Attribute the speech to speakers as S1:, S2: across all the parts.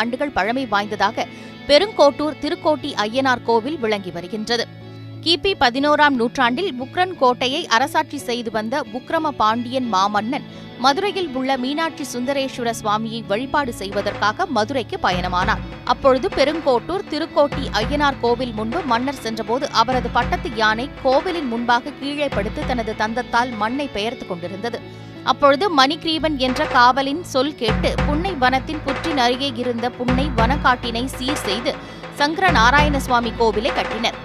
S1: ஆண்டுகள் பழமை வாய்ந்ததாக பெருங்கோட்டூர் திருக்கோட்டி ஐயனார் கோவில் விளங்கி வருகின்றது. கிபி பதினோராம் நூற்றாண்டில் புக்ரன் கோட்டையை அரசாட்சி செய்து வந்த புக்ரம பாண்டியன் மாமன்னன் மதுரையில் உள்ள மீனாட்சி சுந்தரேஸ்வர சுவாமியை வழிபாடு செய்வதற்காக மதுரைக்கு பயணமானார். அப்பொழுது பெருங்கோட்டூர் திருக்கோட்டி ஐயனார் கோவில் முன்பு மன்னர் சென்றபோது அவரது பட்டத்து யானை கோவிலின் முன்பாக கீழே படுத்து தனது தந்தத்தால் மண்ணை பெயர்த்துக் கொண்டிருந்தது. அப்பொழுது மணிக்ரீவன் என்ற காவலின் சொல் கேட்டு புன்னை வனத்தின் புற்றின் அருகே இருந்த புன்னை வனக்காட்டினை சீர் செய்து சங்கர நாராயண சுவாமி கோவிலை கட்டினர்.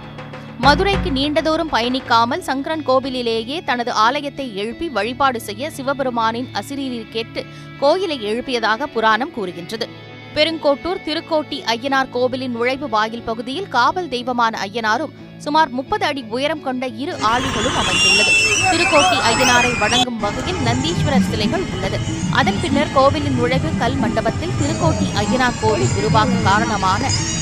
S1: மதுரைக்கு நீண்டதோறும் பயணிக்காமல் சங்கரன் கோவிலிலேயே தனது ஆலயத்தை எழுப்பி வழிபாடு செய்ய சிவபெருமானின் அசிரீரில் கேட்டு கோயிலை எழுப்பியதாக புராணம் கூறுகின்றது. பெருங்கோட்டூர் திருக்கோட்டி ஐயனார் கோவிலின் நுழைவு வாயில் பகுதியில் காவல் தெய்வமான ஐயனாரும் சுமார் முப்பது அடி உயரம் கொண்ட இரு ஆளிகளும் அமைந்துள்ளது. திருக்கோட்டி ஐயனாரை வணங்கும் வகையில் நந்தீஸ்வரர் சிலைகள் உள்ளது. அதன் பின்னர் கோவிலின் நுழைவு கல் மண்டபத்தில் திருக்கோட்டி ஐயனார் கோவில் உருவாக காரணமான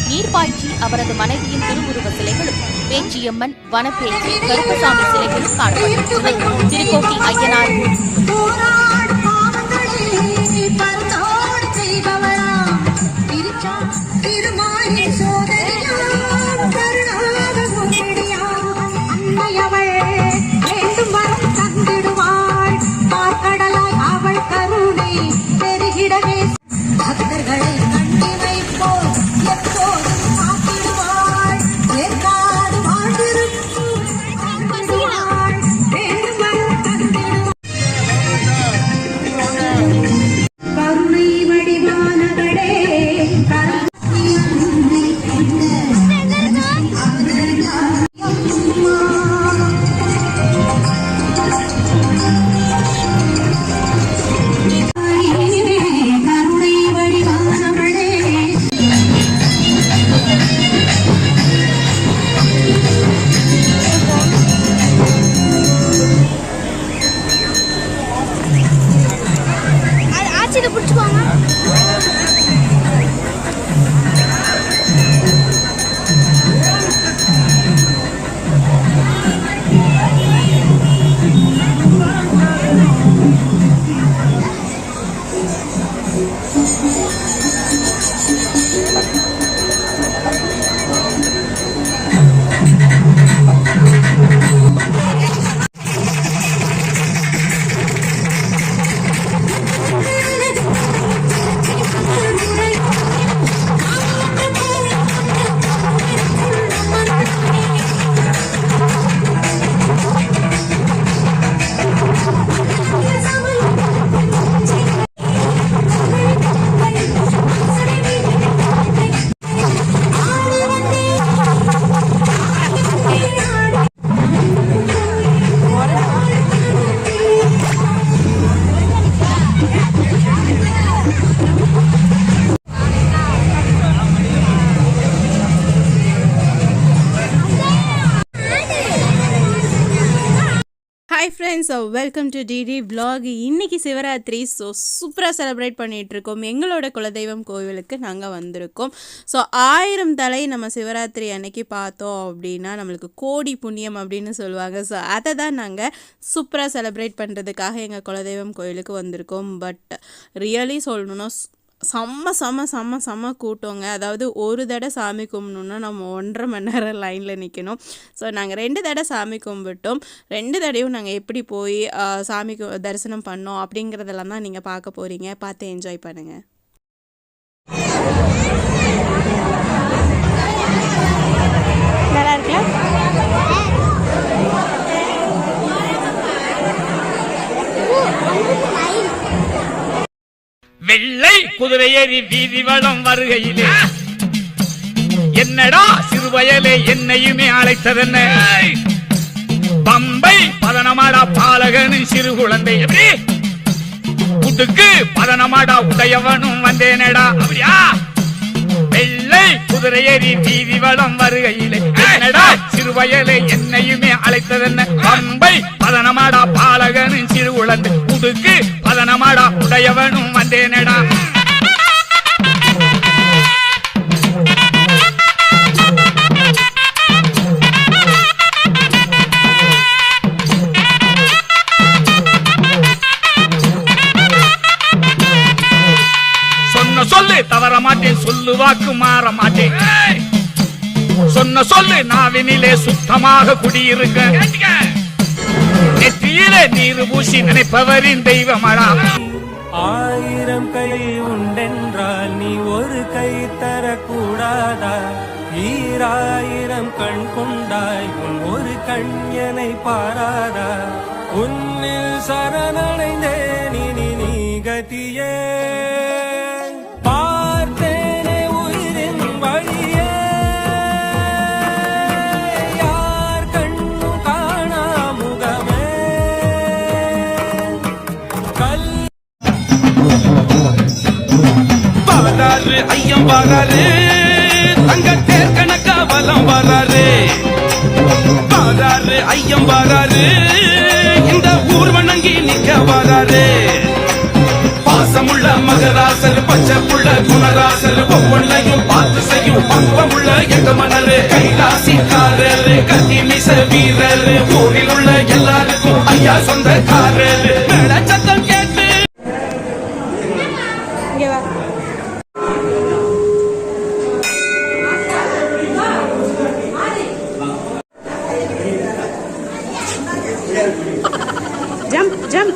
S1: நீர்பாய்ச்சி அவரது மனைவியின் திருவுருவ சிலைகளும் பேச்சியம்மன் வனப்பேச்சி கருப்பசாமி சிலைகளும் காணப்படுகின்றன Thirukotti Ayyanar
S2: Russia. So welcome to D vlog. இன்றைக்கி சிவராத்திரி. ஸோ சூப்பராக செலிப்ரேட் பண்ணிகிட்ருக்கோம் எங்களோட குலதெய்வம் கோவிலுக்கு நாங்கள் வந்திருக்கோம். ஸோ ஆயிரம் தலை நம்ம சிவராத்திரி அன்னைக்கு பார்த்தோம் அப்படின்னா நம்மளுக்கு கோடி புண்ணியம் அப்படின்னு சொல்லுவாங்க. ஸோ அதை தான் நாங்கள் சூப்பராக செலிப்ரேட் பண்ணுறதுக்காக எங்கள் குலதெய்வம் கோவிலுக்கு வந்திருக்கோம். பட் ரியலி சொல்லணும்னா செம்ம செம்ம செம்ம செம்ம கூட்டங்க. அதாவது ஒரு தடவை சாமி கும்பிடணுன்னா நம்ம ஒன்றரை மணி நேரம் லைனில் நிற்கணும் ஸோ நாங்கள் ரெண்டு தடவை சாமி கும்பிட்டோம். ரெண்டு தடவையும் நாங்கள் எப்படி போய் சாமி தரிசனம் பண்ணோம் அப்படிங்கிறதெல்லாம் தான் நீங்கள் பார்க்க போகிறீங்க பார்த்து என்ஜாய் பண்ணுங்கள்
S3: வெள்ளை குதிரையேறி வீதி வளம் வருகையிலே. என்னடா சிறுவயலே என்னையுமே அழைத்ததென்ன? பம்பை பதனமாடா பாலகனும் சிறு குழந்தை. எப்படி? உடுக்கு பதனமாடா உடையவனும் வந்தேனடா. அப்படியா? வெள்ளை குதிரையேறி வீதி வளம் வருகையிலே. என்னடா சிறுவயலே என்னையுமே அழைத்ததென்ன? பம்பை பதனமாடா பாலகனும் சிறு குழந்தை. உடுக்கு பதனமாடா உடையவனும் நினைச்சேனடா சொல்லு தவற மாட்டேன் சொல்லு வாக்கு மாட்டேன். சொன்ன சொல்லு நாவினிலே சுத்தமாக குடியிருக்க. நெற்றியிலே நீர் பூசி நினைப்பவரின் தெய்வமடா.
S4: ஆயிரம் கை உண்டென்றால் நீ ஒரு கை தரக்கூடாதா? ஈராயிரம் கண் கொண்டாய் உன் ஒரு கண் கண்யனை பாராதா? உன்னில் சரணடைந்தே நீ
S5: ஐயம் வராரு தங்க கணக்கா வலம் வராரு வராரு ஐயம் வராரு இந்த ஊர் வணங்கி நிக்க வராரு பாசமுள்ள மகராசர் பச்சை புள்ள குணராசர் ஒவ்வொன்றையும் பார்த்து செய்யும் பக்குவமுள்ள எங்க மணரு கைலாசிக்காரரு கத்தி மிச வீரர். ஊரில் உள்ள எல்லாருக்கும் ஐயா சொந்தக்காரர். மேளச்சத்தம்
S3: Jump, jump.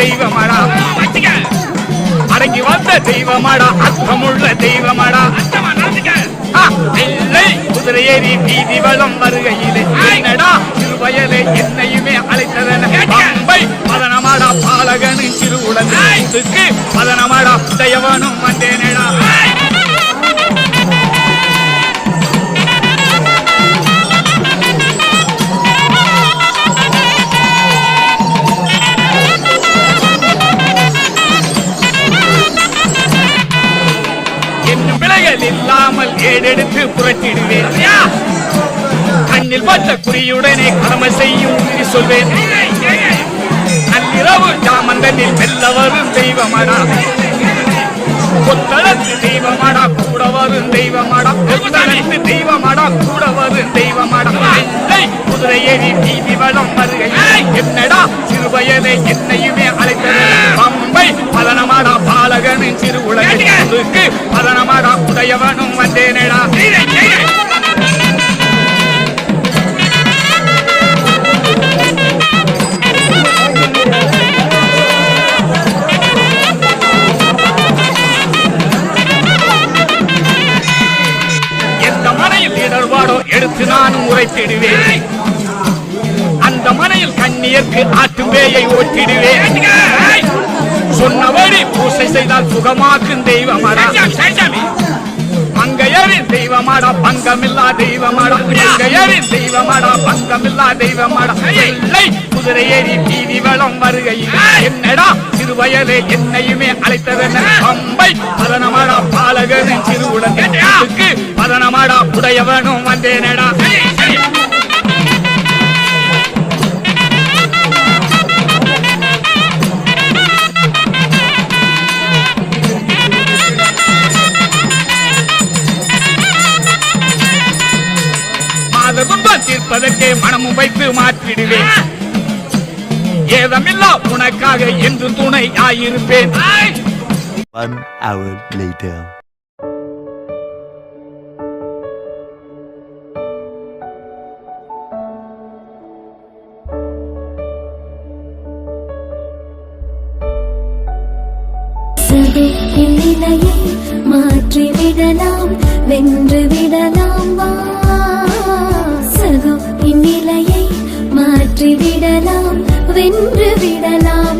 S3: தெய்வமடா. அடங்கி வந்த தெய்வமடா. அர்த்தமுள்ள தெய்வமடா. இல்லை குதிரை ஏறி வீதி வளம் வருகையிலே. என்னடா சிறுவயலே என்னையுமே அழைத்ததன. பம்பை பதனமாடா பாலகனும் சிறு உடனுக்கு பதனமாடா உடையவனும் வந்தேனடா. ஏடெடுத்து புரட்டிடுவேன். கண்ணில் பட்ட குறியுடனே கடமை செய்யும் உறுதி சொல்வேன். நள்ளிரவு ஜாமந்தனில் மெல்ல வரும் தெய்வமடா. கொத்தளத்து தெய்வமடா கூட வரும் தெய்வமடா. கொத்தளத்து தெய்வமடா கூட வரும் தெய்வமடா. குதிரை ஏறி தீபி வளம் வருகை. என்னடா சிறுவயதை என்னையுமே அழைத்தது. பம்பை பதனமாடா பாலகனின் சிறு உலகிற்கு பதனமாடா உடையவனும் மனையில் கண்ணியர்க்கு ஆட்டுவேயை ஒட்டிடுவேன் சொன்னபடி பூசை செய்தால் சுகமாக்கும் தெய்வமாடா. மங்கையரின் தெய்வமாடா பங்கமில்லா தெய்வமாடா. மங்கையரின் தெய்வமாடா பங்கமில்லா தெய்வமாடா. இல்லை குதிரை ஏறி வீதி வளம் வருகையில். என்னடா சிறுவயலே என்னையுமே அழைத்ததென்ன பம்பை பதனமாடா பாலகனின் சிறு உலகத்துக்கு பதனமாடா உடையவனும் வந்தேனடா. துணை ஆயிருப்பேன்
S6: One hour later.
S7: சது இந்நிலையை மாற்றி விடலாம் வென்று விடலாம் வா. சது இந்நிலையை மாற்றி விடலாம் வென்று விடலாம்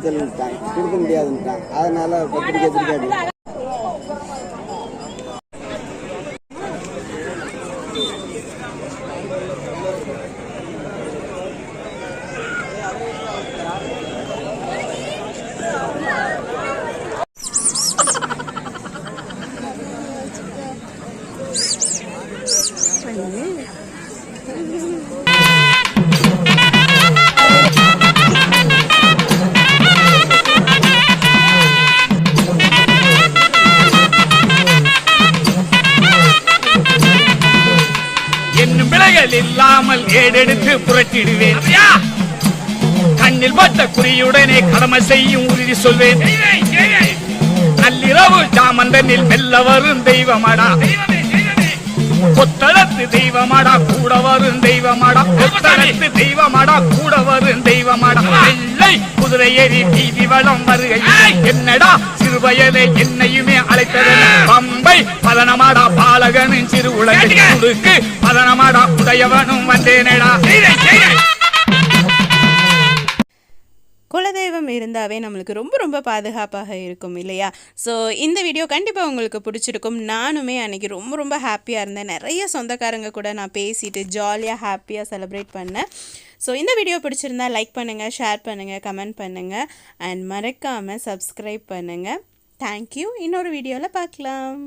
S8: கேன்சல் கொடுக்க முடியாதுன்ட்டான் அதனால பத்திரிக்கை திருக்காடி
S3: ஏடெடுத்து புரட்டிடுவேன். கண்ணில் பட்ட குறியுடனே கடமை செய்யும் உறுதி சொல்வேன். நள்ளிரவு ஜாமந்தனில் மெல்ல வரும் தெய்வமடா கொத்தளத்து தெய்வமாடா கூட வரும் தெய்வமாடா. கொத்தளத்து தெய்வமாடா கூட வரும் தெய்வமாடா குதிரை ஏறி வீதி வளம் வருகை என்னடா சிறுவயலே என்னையுமே அழைத்ததென்ன பம்பை பதனமாடா பாலகனின் சிறு உலகிற்கு பதனமாடா உடையவனும் வந்தேனடா.
S2: குலதெய்வம் இருந்தாவே நம்மளுக்கு ரொம்ப ரொம்ப பாதுகாப்பாக இருக்கும் இல்லையா? ஸோ இந்த வீடியோ கண்டிப்பாக உங்களுக்கு பிடிச்சிருக்கும். நானுமே அன்றைக்கி ரொம்ப ரொம்ப ஹாப்பியாக இருந்தேன். நிறைய சொந்தக்காரங்க கூட நான் பேசிட்டு ஜாலியாக ஹாப்பியாக செலிப்ரேட் பண்ணேன். ஸோ இந்த வீடியோ பிடிச்சிருந்தா லைக் பண்ணுங்கள் ஷேர் பண்ணுங்கள் கமெண்ட் பண்ணுங்கள் அண்ட் மறக்காமல் சப்ஸ்கிரைப் பண்ணுங்கள் தேங்க்யூ இன்னொரு வீடியோவில் பார்க்கலாம்.